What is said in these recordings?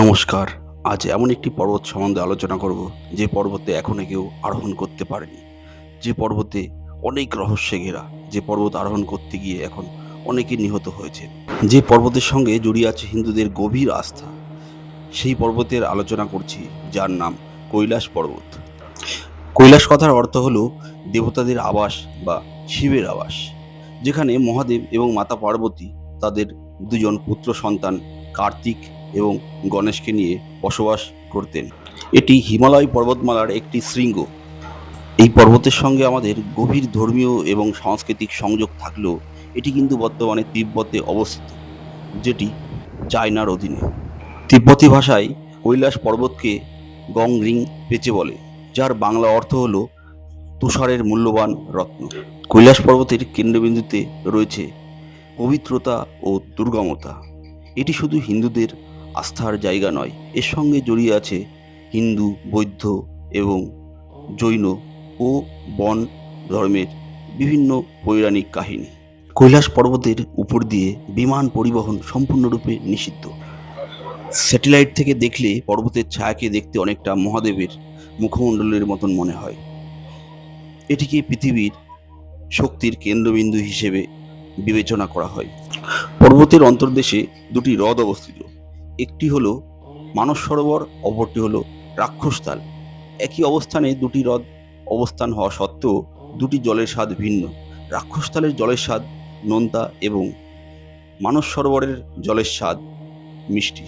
নমস্কার। আজ এমন একটি পর্বত সম্বন্ধে আলোচনা করব, যে পর্বতে এখনও কেউ আরোহণ করতে পারেনি। যে পর্বতে অনেক রহস্যে ঘেরা, যে পর্বত আরোহণ করতে গিয়ে এখন অনেকে নিহত হয়েছে যে পর্বতের সঙ্গে জড়িয়ে আছে হিন্দুদের গভীর আস্থা, সেই পর্বতের আলোচনা করছি, যার নাম কৈলাস পর্বত। কৈলাস কথার অর্থ হলো দেবতাদের আবাস বা শিবের আবাস, যেখানে মহাদেব এবং মাতা পার্বতী তাদের দুজন পুত্র সন্তান কার্তিক এবং গণেশকে নিয়ে বসবাস করতেন। এটি হিমালয় পর্বতমালার একটি শৃঙ্গ। এই পর্বতের সঙ্গে আমাদের গভীর ধর্মীয় এবং সাংস্কৃতিক সংযোগ থাকলেও এটি কিন্তু বর্তমানে তিব্বতে অবস্থিত, যেটি চায়নার অধীনে। তিব্বতী ভাষায় কৈলাস পর্বতকে গং রিং পেচে বলে, যার বাংলা অর্থ হল তুষারের মূল্যবান রত্ন। কৈলাস পর্বতের কেন্দ্রবিন্দুতে রয়েছে পবিত্রতা ও দুর্গমতা। এটি শুধু হিন্দুদের আস্থার জায়গা নয়। এর সঙ্গে জড়িয়ে আছে হিন্দু, বৌদ্ধ এবং জৈন ও বন ধর্মের বিভিন্ন পৌরাণিক কাহিনী। কৈলাস পর্বতের উপর দিয়ে বিমান পরিবহন সম্পূর্ণরূপে নিষিদ্ধ। স্যাটেলাইট থেকে দেখলে পর্বতের ছায়াকে দেখতে অনেকটা মহাদেবের মুখমণ্ডলের মতন মনে হয়। এটিকে পৃথিবীর শক্তির কেন্দ্রবিন্দু হিসেবে বিবেচনা করা হয়। পর্বতের অন্তর্দেশে দুটি হ্রদ অবস্থিত। একটি হলো মানস সরোবর, অপরটি হলো রাক্ষসতাল একই অবস্থানে দুটি হ্রদ অবস্থান হওয়া সত্ত্বেও দুটি জলের স্বাদ ভিন্ন। রাক্ষসতালের জলের স্বাদ নোনতা এবং মানস সরোবরের জলের স্বাদ মিষ্টি।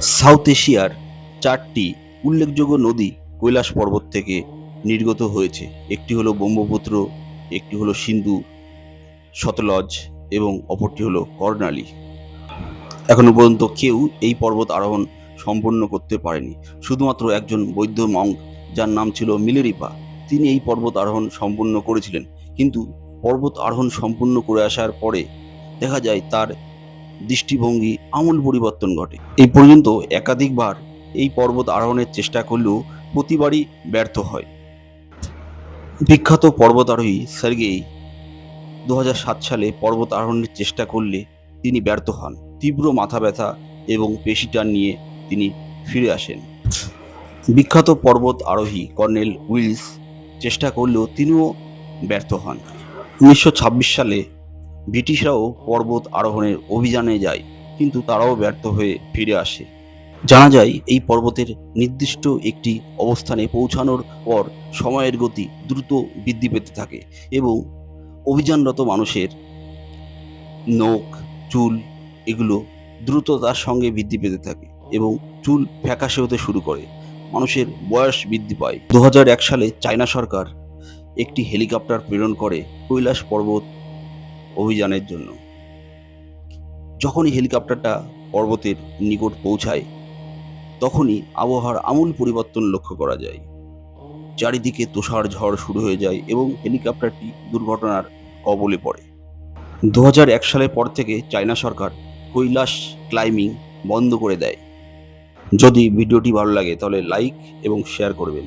সাউথ এশিয়ার চারটি উল্লেখযোগ্য নদী কৈলাস পর্বত থেকে নির্গত হয়েছে। একটি হলো ব্রহ্মপুত্র, একটি হলো সিন্ধু সতলজ এবং অপরটি হলো কর্ণালী। এখনও পর্যন্ত কেউ এই পর্বত আরোহণ সম্পন্ন করতে পারেনি। শুধুমাত্র একজন বৌদ্ধ মঙ্ক যার নাম ছিল মিলেরিপা, তিনি এই পর্বত আরোহণ সম্পূর্ণ করেছিলেন। কিন্তু পর্বত আরোহণ সম্পূর্ণ করে আসার পরে দেখা যায় তার দৃষ্টিভঙ্গি আমূল পরিবর্তন ঘটে। এই পর্যন্ত একাধিকবার এই পর্বত আরোহণের চেষ্টা করলেও প্রতিবারই ব্যর্থ হয়। বিখ্যাত পর্বতারোহী সার্গেই দু হাজার সাত সালে পর্বত আরোহণের চেষ্টা করলে তিনি ব্যর্থ হন। তীব্র মাথা ব্যথা এবং পেশিটান নিয়ে তিনি ফিরে আসেন। বিখ্যাত পর্বত আরোহী কর্নেল উইলস চেষ্টা করলেও তিনিও ব্যর্থ হন। উনিশশো ছাব্বিশ সালে ব্রিটিশরাও পর্বত আরোহণের অভিযানে যায়, কিন্তু তারাও ব্যর্থ হয়ে ফিরে আসে। জানা যায়, এই পর্বতের নির্দিষ্ট একটি অবস্থানে পৌঁছানোর পর সময়ের গতি দ্রুত বৃদ্ধি পেতে থাকে এবং অভিযানরত মানুষের নখ, চুল এগুলো দ্রুততার সঙ্গে বৃদ্ধি পেতে থাকে এবং চুল ফ্যাকাশে হতে শুরু করে। মানুষের বয়স বৃদ্ধি পায়। দু হাজার এক সালে চায়না সরকার একটি হেলিকপ্টার প্রেরণ করে কৈলাস পর্বত অভিযানের জন্য। যখনই হেলিকপ্টারটা পর্বতের নিকট পৌঁছায়, তখনই আবহাওয়ার আমূল পরিবর্তন লক্ষ্য করা যায়। চারিদিকে তুষার ঝড় শুরু হয়ে যায় এবং হেলিকপ্টারটি দুর্ঘটনার কবলে পড়ে। দু হাজার এক সালের পর থেকে চায়না সরকার কৈলাস ক্লাইম্বিং বন্ধ করে দেয়। যদি ভিডিওটি ভালো লাগে তাহলে লাইক এবং শেয়ার করবেন।